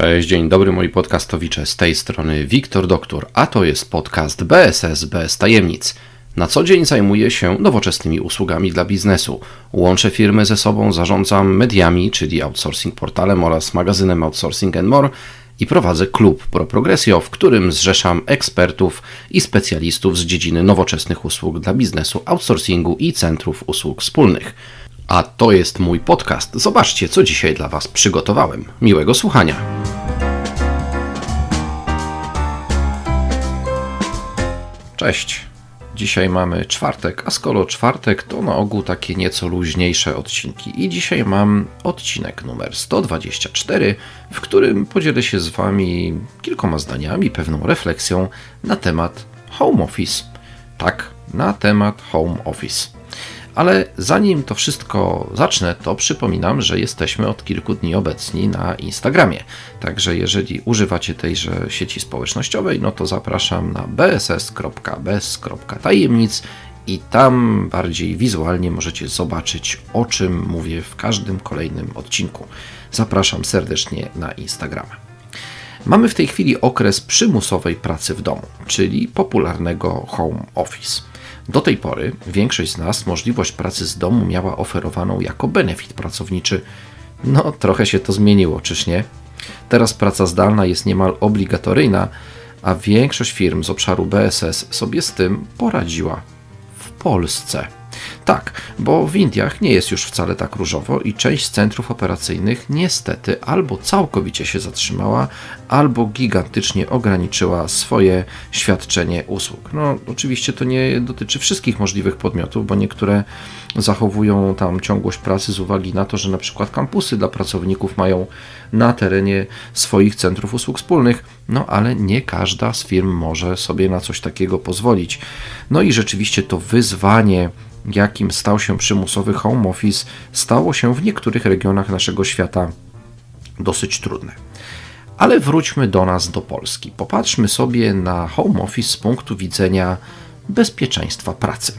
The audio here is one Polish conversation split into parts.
Cześć, dzień dobry moi podcastowicze, z tej strony Wiktor Doktor, a to jest podcast BSS bez tajemnic. Na co dzień zajmuję się nowoczesnymi usługami dla biznesu. Łączę firmy ze sobą, zarządzam mediami, czyli outsourcing portalem oraz magazynem Outsourcing and More i prowadzę klub Pro Progressio, w którym zrzeszam ekspertów i specjalistów z dziedziny nowoczesnych usług dla biznesu, outsourcingu i centrów usług wspólnych. A to jest mój podcast. Zobaczcie, co dzisiaj dla Was przygotowałem. Miłego słuchania. Cześć. Dzisiaj mamy czwartek, a skoro czwartek, to na ogół takie nieco luźniejsze odcinki. I dzisiaj mam odcinek numer 124, w którym podzielę się z Wami kilkoma zdaniami, pewną refleksją na temat home office. Tak, na temat home office. Ale zanim to wszystko zacznę, to przypominam, że jesteśmy od kilku dni obecni na Instagramie. Także jeżeli używacie tejże sieci społecznościowej, no to zapraszam na bss.bez.tajemnic i tam bardziej wizualnie możecie zobaczyć, o czym mówię w każdym kolejnym odcinku. Zapraszam serdecznie na Instagrama. Mamy w tej chwili okres przymusowej pracy w domu, czyli popularnego home office. Do tej pory większość z nas możliwość pracy z domu miała oferowaną jako benefit pracowniczy. No, trochę się to zmieniło, czyż nie? Teraz praca zdalna jest niemal obligatoryjna, a większość firm z obszaru BSS sobie z tym poradziła w Polsce. Tak, bo w Indiach nie jest już wcale tak różowo i część centrów operacyjnych niestety albo całkowicie się zatrzymała, albo gigantycznie ograniczyła swoje świadczenie usług. No, oczywiście to nie dotyczy wszystkich możliwych podmiotów, bo niektóre zachowują tam ciągłość pracy z uwagi na to, że na przykład kampusy dla pracowników mają na terenie swoich centrów usług wspólnych, no ale nie każda z firm może sobie na coś takiego pozwolić. No i rzeczywiście to wyzwanie jakim stał się przymusowy home office, stało się w niektórych regionach naszego świata dosyć trudne. Ale wróćmy do nas, do Polski. Popatrzmy sobie na home office z punktu widzenia bezpieczeństwa pracy.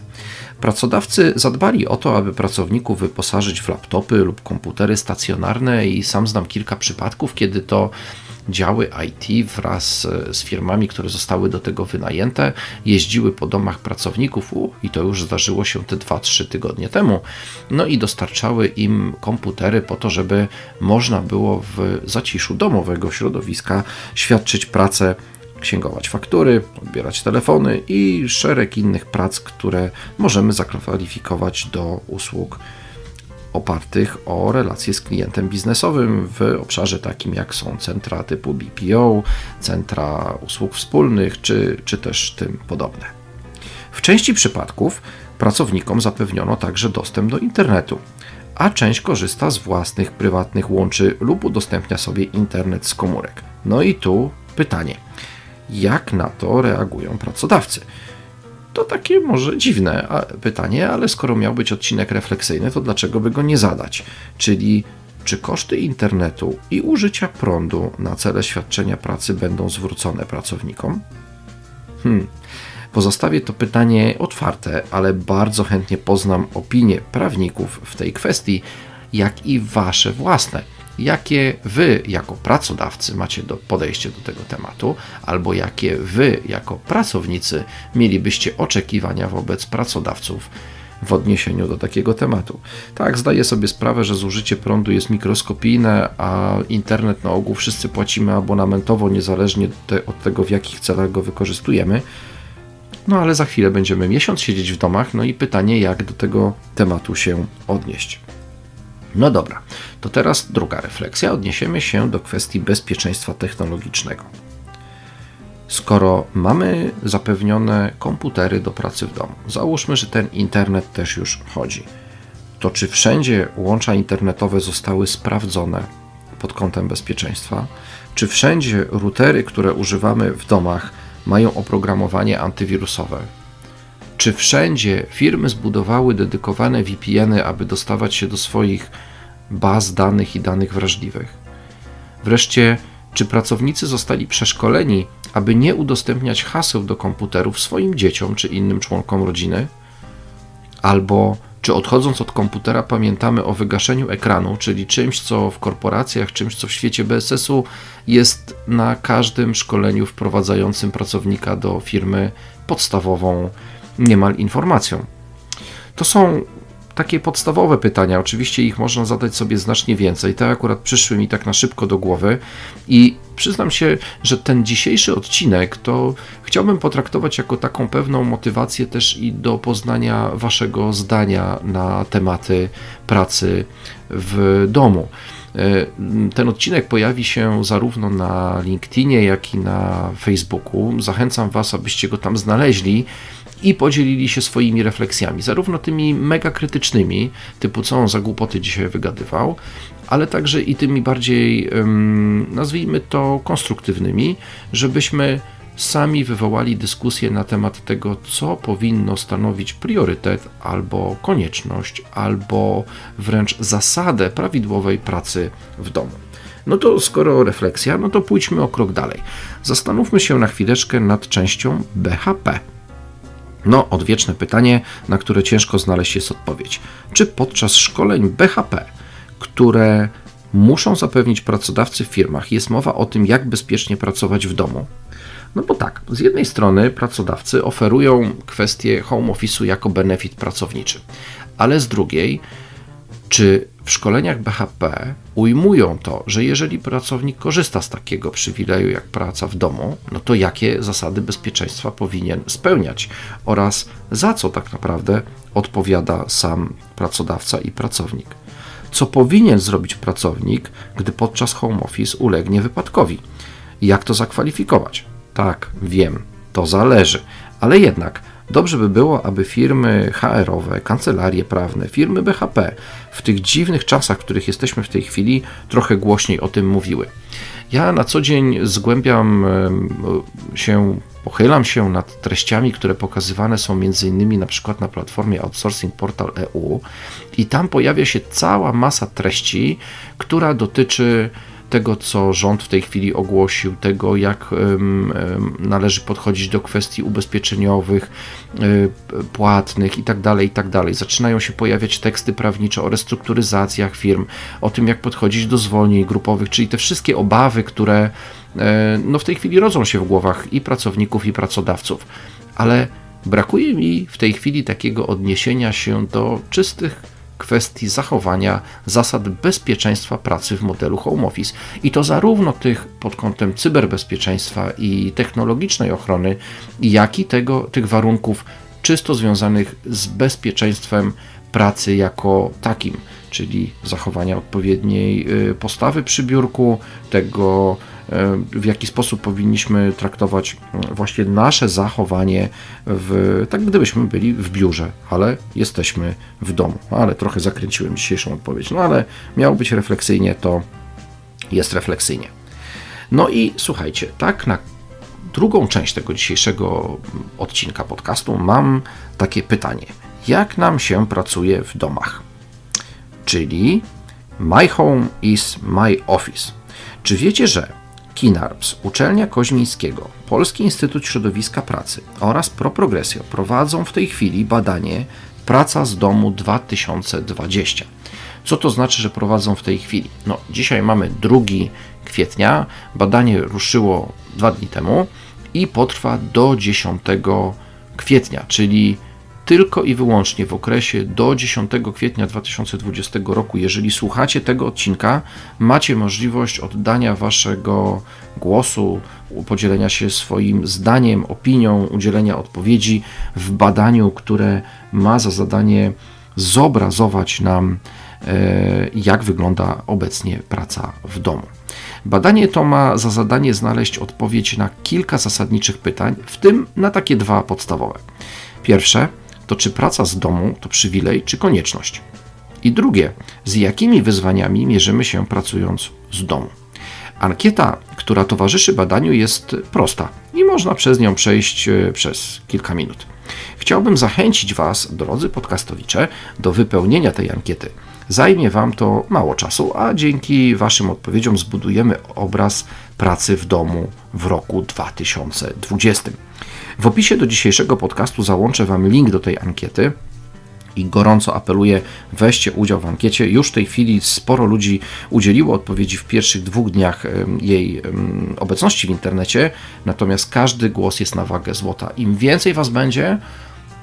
Pracodawcy zadbali o to, aby pracowników wyposażyć w laptopy lub komputery stacjonarne, i sam znam kilka przypadków, kiedy to działy IT wraz z firmami, które zostały do tego wynajęte, jeździły po domach pracowników u, i to już zdarzyło się te 2-3 tygodnie temu. No i dostarczały im komputery po to, żeby można było w zaciszu domowego środowiska świadczyć pracę księgować faktury, odbierać telefony i szereg innych prac, które możemy zakwalifikować do usług opartych o relacje z klientem biznesowym w obszarze takim jak są centra typu BPO, centra usług wspólnych czy, czy też tym podobne. W części przypadków pracownikom zapewniono także dostęp do internetu, a część korzysta z własnych prywatnych łączy lub udostępnia sobie internet z komórek. No i tu pytanie: jak na to reagują pracodawcy? To takie może dziwne pytanie, ale skoro miał być odcinek refleksyjny, to dlaczego by go nie zadać? Czyli czy koszty internetu i użycia prądu na cele świadczenia pracy będą zwrócone pracownikom? Hmm. Pozostawię to pytanie otwarte, ale bardzo chętnie poznam opinie prawników w tej kwestii, jak i wasze własne jakie wy jako pracodawcy macie do podejście do tego tematu, albo jakie wy jako pracownicy mielibyście oczekiwania wobec pracodawców w odniesieniu do takiego tematu. Tak, zdaję sobie sprawę, że zużycie prądu jest mikroskopijne, a internet na ogół wszyscy płacimy abonamentowo, niezależnie od tego, w jakich celach go wykorzystujemy. No ale za chwilę będziemy miesiąc siedzieć w domach, no i pytanie, jak do tego tematu się odnieść. No dobra, to teraz druga refleksja. Odniesiemy się do kwestii bezpieczeństwa technologicznego. Skoro mamy zapewnione komputery do pracy w domu, załóżmy, że ten internet też już chodzi, to czy wszędzie łącza internetowe zostały sprawdzone pod kątem bezpieczeństwa? Czy wszędzie routery, które używamy w domach, mają oprogramowanie antywirusowe? Czy wszędzie firmy zbudowały dedykowane VPN-y, aby dostawać się do swoich baz danych i danych wrażliwych? Wreszcie, czy pracownicy zostali przeszkoleni, aby nie udostępniać haseł do komputerów swoim dzieciom czy innym członkom rodziny? Albo Czy odchodząc od komputera pamiętamy o wygaszeniu ekranu, czyli czymś, co w korporacjach, czymś, co w świecie BSS-u jest na każdym szkoleniu wprowadzającym pracownika do firmy podstawową niemal informacją? To są takie podstawowe pytania. Oczywiście ich można zadać sobie znacznie więcej. Te akurat przyszły mi tak na szybko do głowy i przyznam się, że ten dzisiejszy odcinek to chciałbym potraktować jako taką pewną motywację też i do poznania waszego zdania na tematy pracy w domu. E, ten odcinek pojawi się zarówno na LinkedInie, jak i na Facebooku. Zachęcam Was, abyście go tam znaleźli i podzielili się swoimi refleksjami, zarówno tymi mega krytycznymi, typu co on za głupoty dzisiaj wygadywał, ale także i tymi bardziej, nazwijmy to, konstruktywnymi, żebyśmy sami wywołali dyskusję na temat tego, co powinno stanowić priorytet albo konieczność, albo wręcz zasadę prawidłowej pracy w domu. No to skoro refleksja, no to pójdźmy o krok dalej. Zastanówmy się na chwileczkę nad częścią BHP. No, odwieczne pytanie, na które ciężko znaleźć jest odpowiedź. Czy podczas szkoleń BHP, które muszą zapewnić pracodawcy w firmach, jest mowa o tym, jak bezpiecznie pracować w domu? No bo tak, z jednej strony pracodawcy oferują kwestię home office'u jako benefit pracowniczy, ale z drugiej, czy w szkoleniach BHP ujmują to, że jeżeli pracownik korzysta z takiego przywileju jak praca w domu, no to jakie zasady bezpieczeństwa powinien spełniać oraz za co tak naprawdę odpowiada sam pracodawca i pracownik. Co powinien zrobić pracownik, gdy podczas home office ulegnie wypadkowi? Jak to zakwalifikować? Tak, wiem, to zależy, ale jednak Dobrze by było, aby firmy HR-owe, kancelarie prawne, firmy BHP w tych dziwnych czasach, w których jesteśmy w tej chwili, trochę głośniej o tym mówiły. Ja na co dzień zgłębiam się, pochylam się nad treściami, które pokazywane są m.in. na przykład na platformie Outsourcing Portal EU i tam pojawia się cała masa treści, która dotyczy tego, co rząd w tej chwili ogłosił, tego, jak należy podchodzić do kwestii ubezpieczeniowych, e, płatnych itd., tak itd. Tak Zaczynają się pojawiać teksty prawnicze o restrukturyzacjach firm, o tym, jak podchodzić do zwolnień grupowych, czyli te wszystkie obawy, które e, no, w tej chwili rodzą się w głowach i pracowników, i pracodawców. Ale brakuje mi w tej chwili takiego odniesienia się do czystych kwestii zachowania zasad bezpieczeństwa pracy w modelu home office. I to zarówno tych pod kątem cyberbezpieczeństwa i technologicznej ochrony, jak i tego, tych warunków czysto związanych z bezpieczeństwem pracy jako takim, czyli zachowania odpowiedniej y, postawy przy biurku, tego w jaki sposób powinniśmy traktować właśnie nasze zachowanie, w, tak gdybyśmy byli w biurze, ale jesteśmy w domu. Ale trochę zakręciłem dzisiejszą odpowiedź. No ale miało być refleksyjnie, to jest refleksyjnie. No i słuchajcie, tak na drugą część tego dzisiejszego odcinka podcastu mam takie pytanie. Jak nam się pracuje w domach? Czyli My home is my office. Czy wiecie, że KINARPS, Uczelnia Koźmińskiego, Polski Instytut Środowiska Pracy oraz ProProgresjo prowadzą w tej chwili badanie Praca z domu 2020. Co to znaczy, że prowadzą w tej chwili? No, dzisiaj mamy 2 kwietnia, badanie ruszyło dwa dni temu i potrwa do 10 kwietnia, czyli tylko i wyłącznie w okresie do 10 kwietnia 2020 roku, jeżeli słuchacie tego odcinka, macie możliwość oddania waszego głosu, podzielenia się swoim zdaniem, opinią, udzielenia odpowiedzi w badaniu, które ma za zadanie zobrazować nam, e, jak wygląda obecnie praca w domu. Badanie to ma za zadanie znaleźć odpowiedź na kilka zasadniczych pytań, w tym na takie dwa podstawowe. Pierwsze, to czy praca z domu to przywilej czy konieczność? I drugie, z jakimi wyzwaniami mierzymy się pracując z domu? Ankieta, która towarzyszy badaniu, jest prosta i można przez nią przejść e, przez kilka minut. Chciałbym zachęcić Was, drodzy podcastowicze, do wypełnienia tej ankiety. Zajmie Wam to mało czasu, a dzięki Waszym odpowiedziom zbudujemy obraz pracy w domu w roku 2020. W opisie do dzisiejszego podcastu załączę Wam link do tej ankiety. i gorąco apeluję, weźcie udział w ankiecie. Już w tej chwili sporo ludzi udzieliło odpowiedzi w pierwszych dwóch dniach jej obecności w internecie, natomiast każdy głos jest na wagę złota. Im więcej Was będzie,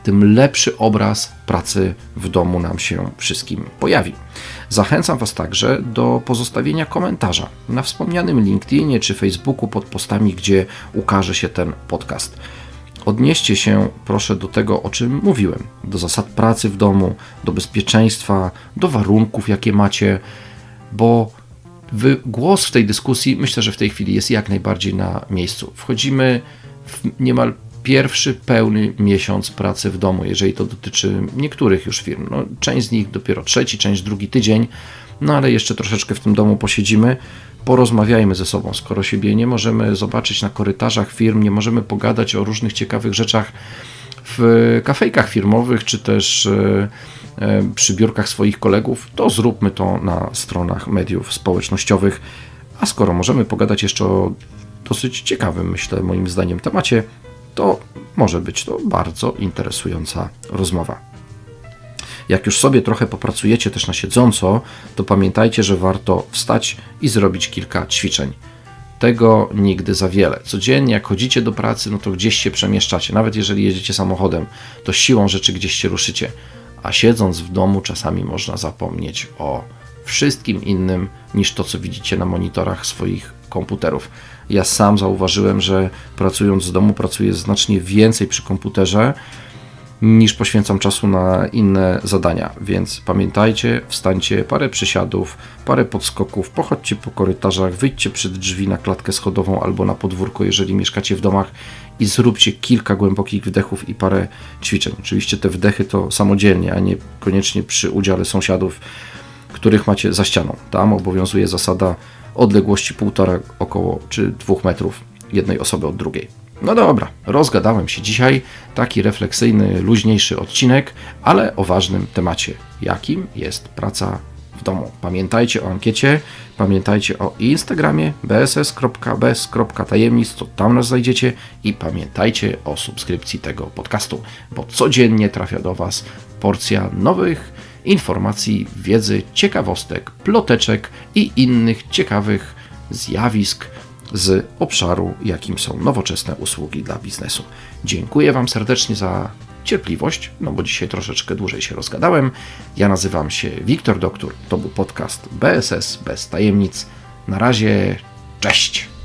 tym lepszy obraz pracy w domu nam się wszystkim pojawi. Zachęcam Was także do pozostawienia komentarza na wspomnianym LinkedInie czy Facebooku pod postami, gdzie ukaże się ten podcast. Odnieście się proszę do tego, o czym mówiłem, do zasad pracy w domu, do bezpieczeństwa, do warunków, jakie macie, bo głos w tej dyskusji myślę, że w tej chwili jest jak najbardziej na miejscu. Wchodzimy w niemal pierwszy pełny miesiąc pracy w domu, jeżeli to dotyczy niektórych już firm. No, część z nich dopiero trzeci, część drugi tydzień, no ale jeszcze troszeczkę w tym domu posiedzimy. Porozmawiajmy ze sobą, skoro siebie nie możemy zobaczyć na korytarzach firm, nie możemy pogadać o różnych ciekawych rzeczach w kafejkach firmowych, czy też e, e, przy biurkach swoich kolegów, to zróbmy to na stronach mediów społecznościowych. A skoro możemy pogadać jeszcze o dosyć ciekawym, myślę, moim zdaniem temacie, to może być to bardzo interesująca rozmowa. Jak już sobie trochę popracujecie też na siedząco, to pamiętajcie, że warto wstać i zrobić kilka ćwiczeń. Tego nigdy za wiele. Codziennie, jak chodzicie do pracy, no to gdzieś się przemieszczacie. Nawet jeżeli jedziecie samochodem, to siłą rzeczy gdzieś się ruszycie. A siedząc w domu, czasami można zapomnieć o wszystkim innym niż to, co widzicie na monitorach swoich komputerów. Ja sam zauważyłem, że pracując z domu pracuję znacznie więcej przy komputerze niż poświęcam czasu na inne zadania. Więc pamiętajcie, wstańcie, parę przysiadów, parę podskoków, pochodźcie po korytarzach, wyjdźcie przed drzwi na klatkę schodową albo na podwórko, jeżeli mieszkacie w domach i zróbcie kilka głębokich wdechów i parę ćwiczeń. Oczywiście te wdechy to samodzielnie, a nie koniecznie przy udziale sąsiadów, których macie za ścianą. Tam obowiązuje zasada odległości półtora około czy dwóch metrów jednej osoby od drugiej. No dobra, rozgadałem się dzisiaj. Taki refleksyjny, luźniejszy odcinek, ale o ważnym temacie, jakim jest praca w domu. Pamiętajcie o ankiecie, pamiętajcie o Instagramie bss.bez.tajemnic, to tam nas znajdziecie i pamiętajcie o subskrypcji tego podcastu, bo codziennie trafia do Was porcja nowych informacji, wiedzy, ciekawostek, ploteczek i innych ciekawych zjawisk z obszaru, jakim są nowoczesne usługi dla biznesu. Dziękuję Wam serdecznie za cierpliwość, no bo dzisiaj troszeczkę dłużej się rozgadałem. Ja nazywam się Wiktor Doktor, to był podcast BSS bez tajemnic. Na razie, cześć!